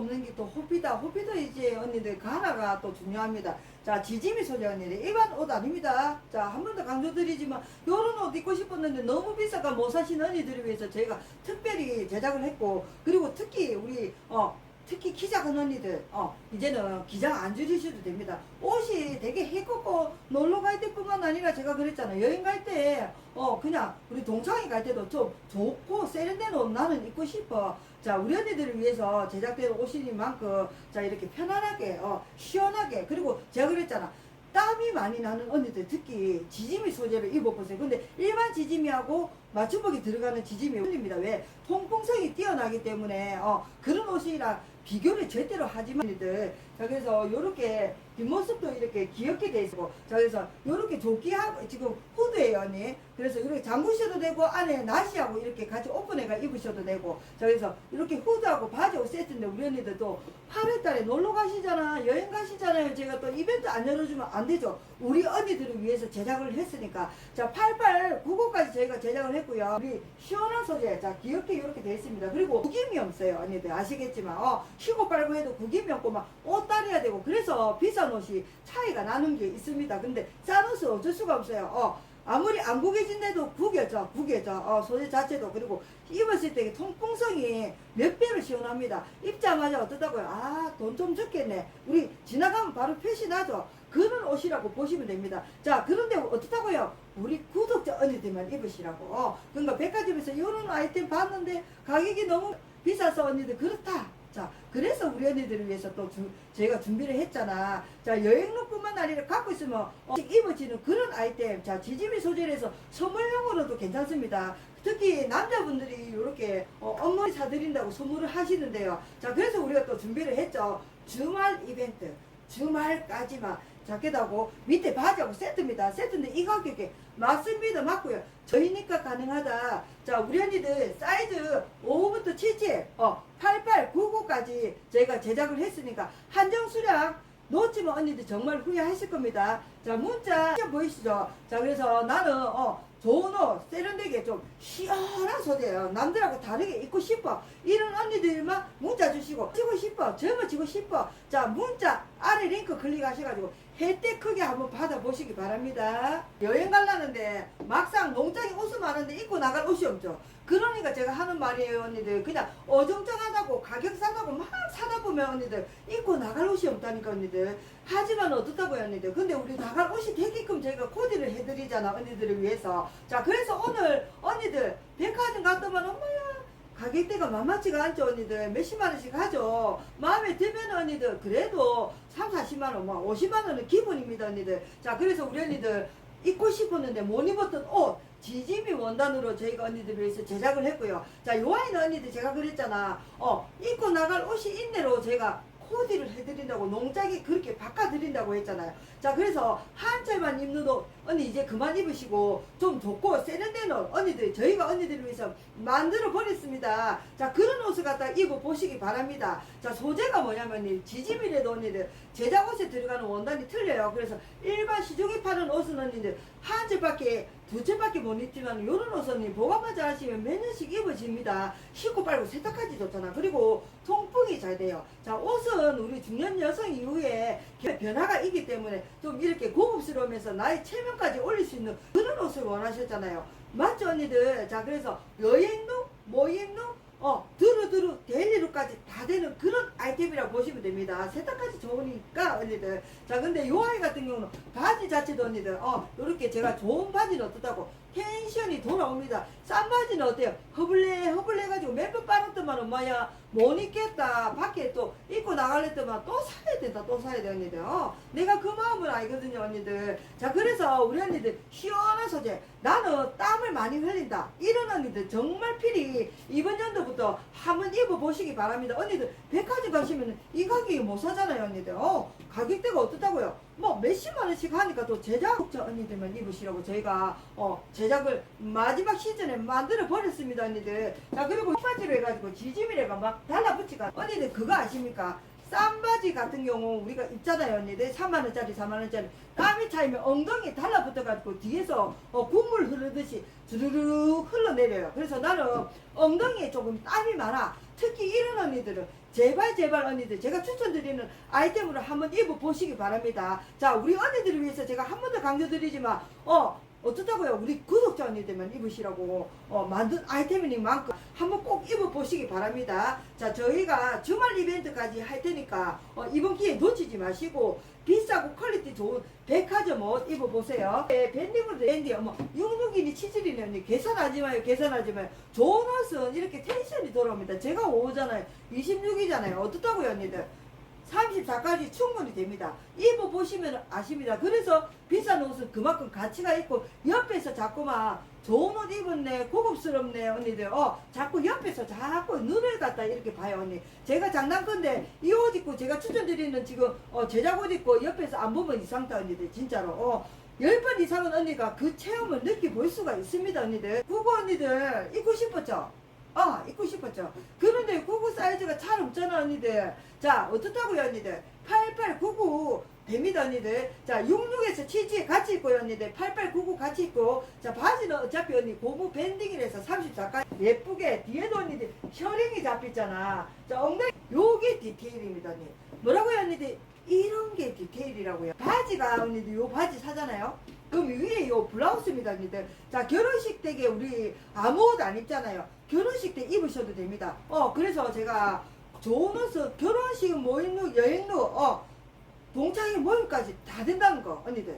없는 게 또 호피다. 호피도 이제 언니들 가나가 또 중요합니다. 자, 지짐이 소재 언니들. 일반 옷 아닙니다. 자, 한 번 더 강조드리지만, 요런 옷 입고 싶었는데 너무 비싸가 못 사신 언니들을 위해서 저희가 특별히 제작을 했고, 그리고 특히 우리, 어, 특히 키 작은 언니들, 어, 이제는 기장 안 줄이셔도 됩니다. 옷이 되게 해갖고 놀러 갈 때 아니라 제가 그랬잖아요. 여행 갈 때, 어, 그냥 우리 동창회 갈 때도 좀 좋고 세련된 옷 나는 입고 싶어. 자, 우리 언니들을 위해서 제작된 옷이니만큼, 자, 이렇게 편안하게, 어, 시원하게. 그리고 제가 그랬잖아. 땀이 많이 나는 언니들 특히 지짐이 소재를 입어보세요. 근데 일반 지짐이하고 맞춤복이 들어가는 지짐이 올립니다. 왜? 통풍성이 뛰어나기 때문에 어, 그런 옷이랑 비교를 절대로 하지 마. 언니들. 자 그래서 요렇게 뒷모습도 이렇게 귀엽게 돼 있고 자 그래서 요렇게 조끼하고 지금 후드예요 언니. 그래서 이렇게 잠그셔도 되고 안에 나시하고 이렇게 같이 오픈해가 입으셔도 되고 자 그래서 이렇게 후드하고 바지하고 세트인데 우리 언니들도 8월달에 놀러 가시잖아 여행 가시잖아요. 제가 또 이벤트 안 열어주면 안 되죠. 우리 언니들을 위해서 제작을 했으니까. 자 88, 99까지 저희가 제작을 했고요. 우리 시원한 소재 자 귀엽게 이렇게 돼 있습니다. 그리고 구김이 없어요 언니들. 아시겠지만 어 쉬고 빨고 해도 구김이 없고 막 옷 따려야 되고 그래서 비싼 옷이 차이가 나는 게 있습니다. 근데 싼 옷은 어쩔 수가 없어요. 어 아무리 안 구겨진데도 구겨져 구겨져. 어, 소재 자체도 그리고 입었을 때 통풍성이 몇 배로 시원합니다. 입자마자 어떻다고요? 아 돈 좀 적겠네. 우리 지나가면 바로 표시 나죠. 그런 옷이라고 보시면 됩니다. 자 그런데 어떻다고요? 우리 구독자 언니들만 입으시라고. 어, 그러니까 백화점에서 이런 아이템 봤는데 가격이 너무 비싸서 언니들 그렇다 자, 그래서 우리 언니들을 위해서 또 주, 저희가 준비를 했잖아. 자, 여행룩뿐만 아니라 갖고 있으면 어, 입어지는 그런 아이템. 자, 지짐이 소재에서 선물용으로도 괜찮습니다. 특히 남자분들이 이렇게 어, 엄마이 사드린다고 선물을 하시는데요. 자, 그래서 우리가 또 준비를 했죠. 주말 이벤트. 주말까지만 자켓하고 밑에 바지하고 세트입니다. 세트인데 이 가격에 맞습니다. 맞고요. 저희니까 가능하다. 자, 우리 언니들 사이즈 5부터 77, 어, 88, 99까지 저희가 제작을 했으니까 한정 수량 놓치면 언니들 정말 후회하실 겁니다. 자, 문자 보이시죠? 자, 그래서 나는 어, 좋은 옷, 세련되게 좀 시원한 소재예요. 남들하고 다르게 입고 싶어. 이런 언니들만 문자 주시고, 지고 싶어. 젊어지고 싶어. 자, 문자 아래 링크 클릭하셔가지고, 혜택 크게 한번 받아보시기 바랍니다. 여행 가려는데, 막상 농장에 옷이 많은데 입고 나갈 옷이 없죠. 그러니까 제가 하는 말이에요, 언니들. 그냥 어정쩡하다고, 가격 싸다고 막 사다 보면 언니들, 입고 나갈 옷이 없다니까, 언니들. 하지만 어떻다고요, 언니들. 근데 우리 나갈 옷이 되게끔 저희가 코디를 해드리잖아, 언니들을 위해서. 자, 그래서 오늘 언니들 백화점 갔더만 엄마야 가격대가 만만치가 않죠, 언니들. 몇십만 원씩 하죠. 마음에 들면 언니들 그래도 3, 40만 원, 뭐 50만 원은 기본입니다, 언니들. 자, 그래서 우리 언니들 입고 싶었는데 못 입었던 옷 지짐이 원단으로 저희가 언니들을 위해서 제작을 했고요. 자, 요 아이는 언니들 제가 그랬잖아. 어, 입고 나갈 옷이 있네로 제가 코디를 해드린다고 농장에 그렇게 바꿔드린다고 했잖아요. 자 그래서 한 철만 입는 옷 언니 이제 그만 입으시고 좀 좋고 세련된 옷 언니들 저희가 언니들을 위해서 만들어 버렸습니다. 자 그런 옷을 갖다 입어 보시기 바랍니다. 자 소재가 뭐냐면 지짐이라도 언니들 제작 옷에 들어가는 원단이 틀려요. 그래서 일반 시중에 파는 옷은 언니들 한 철밖에 두 철밖에 못 입지만 요런 옷은 보관만 잘 하시면 몇 년씩 입어집니다. 씻고 빨고 세탁하기 좋잖아. 그리고 통풍이 잘 돼요. 자 옷은 우리 중년 여성 이후에 변화가 있기 때문에 좀 이렇게 고급스러우면서 나의 체면까지 올릴 수 있는 그런 옷을 원하셨잖아요. 맞죠 언니들? 자 그래서 여행룩, 모임룩, 어 두루두루 데일리룩까지 다 되는 그런 아이템이라고 보시면 됩니다. 세탁까지 좋으니까 언니들. 자 근데 요 아이 같은 경우는 바지 자체도 언니들 어 요렇게 제가 좋은 바지는 어떻다고 텐션이 돌아옵니다. 싼 바지는 어때요? 허블레 허블레 가지고 몇 번 빨았더만 엄마야 못 입겠다. 밖에 또 입고 나갈랬더만 또 사야 된다. 또 사야 돼 언니들. 어 내가 그 마음을 알거든요 언니들. 자 그래서 우리 언니들 시원한 소재. 나는 땀을 많이 흘린다. 이런 언니들 정말 필히 이번 연도부터 한번 입어보시기 바랍니다. 언니들 백화점 가시면 이 가격에 못 사잖아요 언니들. 어 가격대가 어떻다고요? 뭐 몇십만 원씩 하니까 또 제작자 언니들만 입으시라고 저희가 어 제작을 마지막 시즌에 만들어 버렸습니다 언니들. 자 그리고 바지로 해가지고 지짐이래가 막 달라붙이가 언니들 그거 아십니까? 싼 바지 같은 경우 우리가 입잖아요 언니들. 3만원짜리 4만원짜리. 땀이 차이면 엉덩이 달라붙어가지고 뒤에서 어, 국물 흐르듯이 주르륵 흘러내려요. 그래서 나는 엉덩이에 조금 땀이 많아. 특히 이런 언니들은 제발 제발 언니들 제가 추천드리는 아이템으로 한번 입어보시기 바랍니다. 자 우리 언니들을 위해서 제가 한 번 더 강조드리지만 어 어떻다고요? 우리 구독자 언니들만 입으시라고 어, 만든 아이템이니만큼 한번 꼭 입어보시기 바랍니다. 자 저희가 주말 이벤트까지 할 테니까 어, 이번 기회 놓치지 마시고 비싸고 퀄리티 좋은 백화점 옷 입어보세요. 예, 밴딩으로 밴디 어머 육육이니 치질이니 언니 계산하지 마요 계산하지 마요. 좋은 옷은 이렇게 텐션이 돌아옵니다. 제가 5잖아요. 26이잖아요. 어떻다고요 언니들? 34까지 충분히 됩니다. 입어보시면 아십니다. 그래서 비싼 옷은 그만큼 가치가 있고 옆에서 자꾸만 좋은 옷 입었네 고급스럽네 언니들 어 자꾸 옆에서 자꾸 눈을 갖다 이렇게 봐요 언니 제가 장난건데 이옷 입고 제가 추천드리는 지금 어 제작 옷 입고 옆에서 안 보면 이상다 언니들 진짜로 어 10번 이상은 언니가 그 체험을 느껴볼 수가 있습니다 언니들 그거 언니들 입고 싶었죠? 어 입고 싶었죠. 그런데 그거 사이즈가 잘 없잖아 언니들. 자 어떻다고요 언니들? 8899 됩니다 언니들. 자 66에서 치즈에 같이 있고요 언니들. 8899 같이 있고. 자 바지는 어차피 언니 고무 밴딩이라서 34까지. 예쁘게 뒤에도 언니들 셔링이 잡혔잖아. 자 엉덩이 요게 디테일입니다 언니. 뭐라고요 언니들? 이런 게 디테일이라고요. 바지가 언니들 요 바지 사잖아요. 그럼 위에 요 블라우스입니다 언니들. 자 결혼식 때게 우리 아무 옷안 입잖아요 결혼식 때 입으셔도 됩니다. 어 그래서 제가 좋은 옷은 결혼식 모임룩 여행룩 어 동창회 모임까지 다 된다는 거 언니들.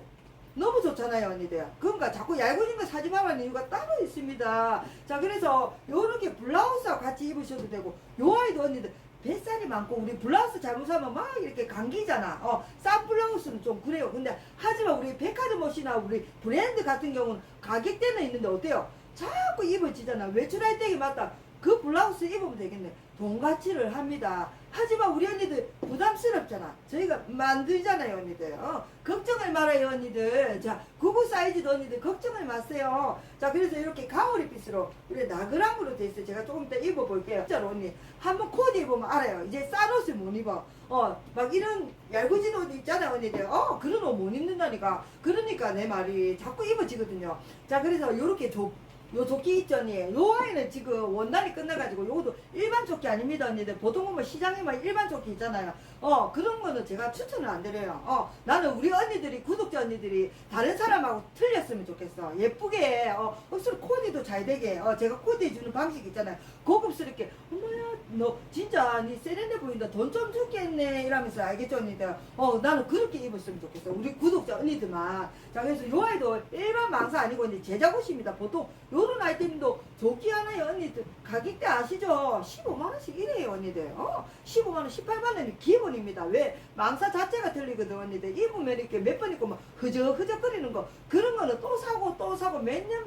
너무 좋잖아요 언니들. 그러니까 자꾸 얇은 거 사지 말라는 이유가 따로 있습니다. 자 그래서 요렇게 블라우스하고 같이 입으셔도 되고 요 아이도 언니들 뱃살이 많고 우리 블라우스 잘못 사면 막 이렇게 감기잖아. 어 싼 블라우스는 좀 그래요. 근데 하지만 우리 백화점 옷이나 우리 브랜드 같은 경우는 가격대는 있는데 어때요 자꾸 입어지잖아 외출할 때에 맞다. 그 블라우스 입으면 되겠네. 돈 가치를 합니다. 하지만 우리 언니들 부담스럽잖아. 저희가 만들잖아요 언니들. 어, 걱정을 말아요 언니들. 자 구구 사이즈도 언니들 걱정을 마세요. 자 그래서 이렇게 가오리빛으로 우리 나그랑으로 돼 있어요. 제가 조금 이따 입어볼게요. 진짜로 언니 한번 코디 입으면 알아요. 이제 싼 옷을 못 입어. 어 막 이런 얇은 옷 있잖아요 언니들. 어 그런 옷 못 입는다니까. 그러니까 내 말이 자꾸 입어지거든요. 자 그래서 요렇게 좁 요 조끼 있죠 언니? 요 아이는 지금 원단이 끝나가지고 요것도 일반 조끼 아닙니다 언니들. 보통 보면 시장에만 일반 조끼 있잖아요 어 그런 거는 제가 추천을 안 드려요. 어 나는 우리 언니들이 구독자 언니들이 다른 사람하고 틀렸으면 좋겠어. 예쁘게 어 억수로 코디도 잘 되게 어 제가 코디 해 주는 방식 있잖아요. 고급스럽게 어머야 너 진짜 니 세련돼 보인다. 돈 좀 주겠네. 이러면서 알겠죠 언니들? 어 나는 그렇게 입었으면 좋겠어. 우리 구독자 언니들만. 자 그래서 요 아이도 일반 망사 아니고 이제 제작 옷입니다. 보통 요런 아이템도 조끼 하나에 언니들? 가격대 아시죠? 15만 원씩 이래요 언니들. 어 15만 원 18만 원이 기본 입니다 왜 망사 자체가 틀리거든 언니들 입으면 이렇게 몇 번 입고 막 흐적흐적거리는 거 그런 거는 또 사고 또 사고 몇 년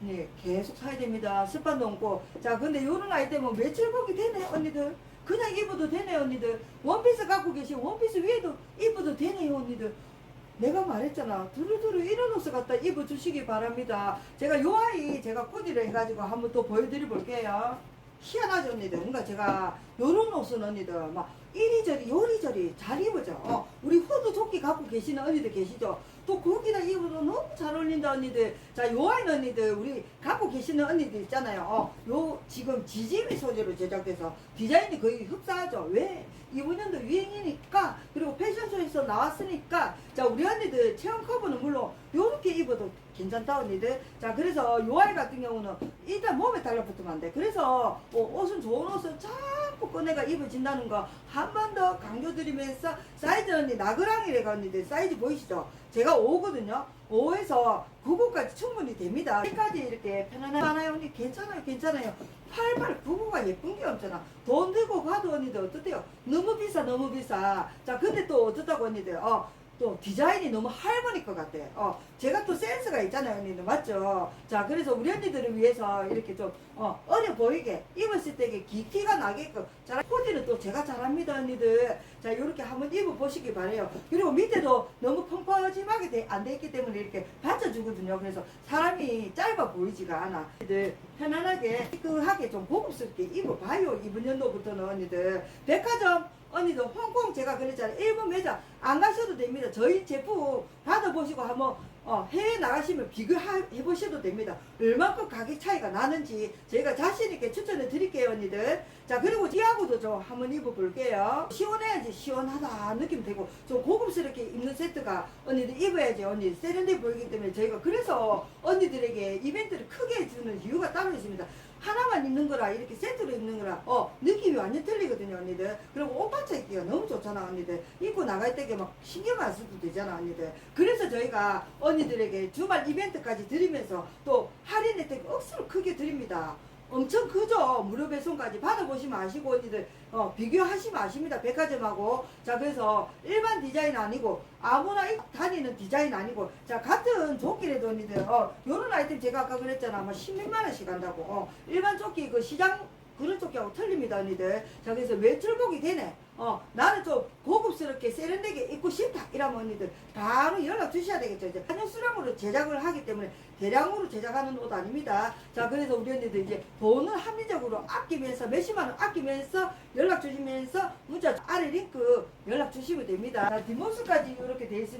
네, 계속 사야 됩니다. 습관도 없고. 자, 근데 요런 아이템은 외출복이 되네, 언니들. 그냥 입어도 되네, 언니들. 원피스 갖고 계신 원피스 위에도 입어도 되네요, 언니들. 내가 말했잖아. 두루두루 이런 옷을 갖다 입어주시기 바랍니다. 제가 요 아이 제가 코디를 해가지고 한번 또 보여드려 볼게요. 희한하죠, 언니들. 그러니까 제가 요런 옷은 언니들 막 이리저리 요리저리 잘 입어죠. 어, 우리 후드 조끼 갖고 계시는 언니들 계시죠? 또 거기다 입어도 너무 잘 어울린다 언니들. 자, 요 아이 언니들 우리 갖고 계시는 언니들 있잖아요. 어, 요 지금 지짐이 소재로 제작돼서 디자인이 거의 흡사하죠. 왜? 이번 년도 유행이니까 그리고 패션쇼에서 나왔으니까 자 우리 언니들 체형 커버는 물론 요렇게 입어도 괜찮다 언니들 자 그래서 요 아이 같은 경우는 일단 몸에 달라붙으면 안돼 그래서 어, 옷은 좋은 옷은 자 꾸 꺼내가 입어진다는 거 한 번 더 강조드리면서 사이즈 언니 나그랑이래가 언니들. 사이즈 보이시죠? 제가 5거든요. 5에서 9구까지 충분히 됩니다. 여기까지 이렇게 편안하나요? 언니 괜찮아요 괜찮아요. 88 99가 예쁜 게 없잖아. 돈 들고 가도 언니들 어떻대요? 너무 비싸 너무 비싸. 자 근데 또 어떻다고 언니들. 어 또 디자인이 너무 할머니 것 같아. 어, 제가 또 센스가 있잖아요, 언니들. 맞죠? 자, 그래서 우리 언니들을 위해서 이렇게 좀, 어, 어려 보이게, 입었을 때 기티가 나게끔. 자, 코디는 또 제가 잘합니다, 언니들. 자, 이렇게 한번 입어보시기 바래요. 그리고 밑에도 너무 펑퍼짐하게 돼- 안돼 있기 때문에 이렇게 받쳐주거든요. 그래서 사람이 짧아 보이지가 않아. 언니들 편안하게, 시크하게 좀 고급스럽게 입어봐요. 이번 연도부터는 언니들. 백화점, 언니들 홍콩 제가 그랬잖아요. 일본 매장 안 가셔도 됩니다. 저희 제품 받아보시고 한번 어, 해외 나가시면 비교해 보셔도 됩니다. 얼마큼 가격 차이가 나는지 저희가 자신있게 추천해 드릴게요, 언니들. 자, 그리고 띠하고도 좀 한번 입어볼게요. 시원해야지 시원하다 느낌 되고, 좀 고급스럽게 입는 세트가 언니들 입어야지 언니 세련돼 보이기 때문에 저희가 그래서 언니들에게 이벤트를 크게 해주는 이유가 따로 있습니다. 하나만 입는 거라 이렇게 세트로 입는 거라 어 느낌이 완전 틀리거든요 언니들. 그리고 옷 받쳐 입기가 너무 좋잖아 언니들. 입고 나갈 때게 막 신경 안 써도 되잖아 언니들. 그래서 저희가 언니들에게 주말 이벤트까지 드리면서 또 할인 혜택 억수로 크게 드립니다 엄청 크죠. 무료 배송까지 받아보시면 아시고 언니들 어, 비교하시면 아십니다. 백화점하고. 자 그래서 일반 디자인 아니고 아무나 입- 다니는 디자인 아니고 자 같은 조끼래도 언니들 어 요런 아이템 제가 아까 그랬잖아. 아마 16만 원씩 한다고. 어 일반 조끼 그 시장 그런 조끼하고 틀립니다 언니들. 자 그래서 외출복이 되네? 어 나는 좀 고급스럽게 세련되게 입고 싶다. 이러면 언니들 바로 연락 주셔야 되겠죠. 이제 한영 수량으로 제작을 하기 때문에 대량으로 제작하는 옷 아닙니다. 자 그래서 우리 언니들 이제 돈을 합리적으로 아끼면서 몇십만 원 아끼면서 연락 주시면서 문자 아래 링크 연락 주시면 됩니다. 자, 뒷모습까지 이렇게 돼 있으니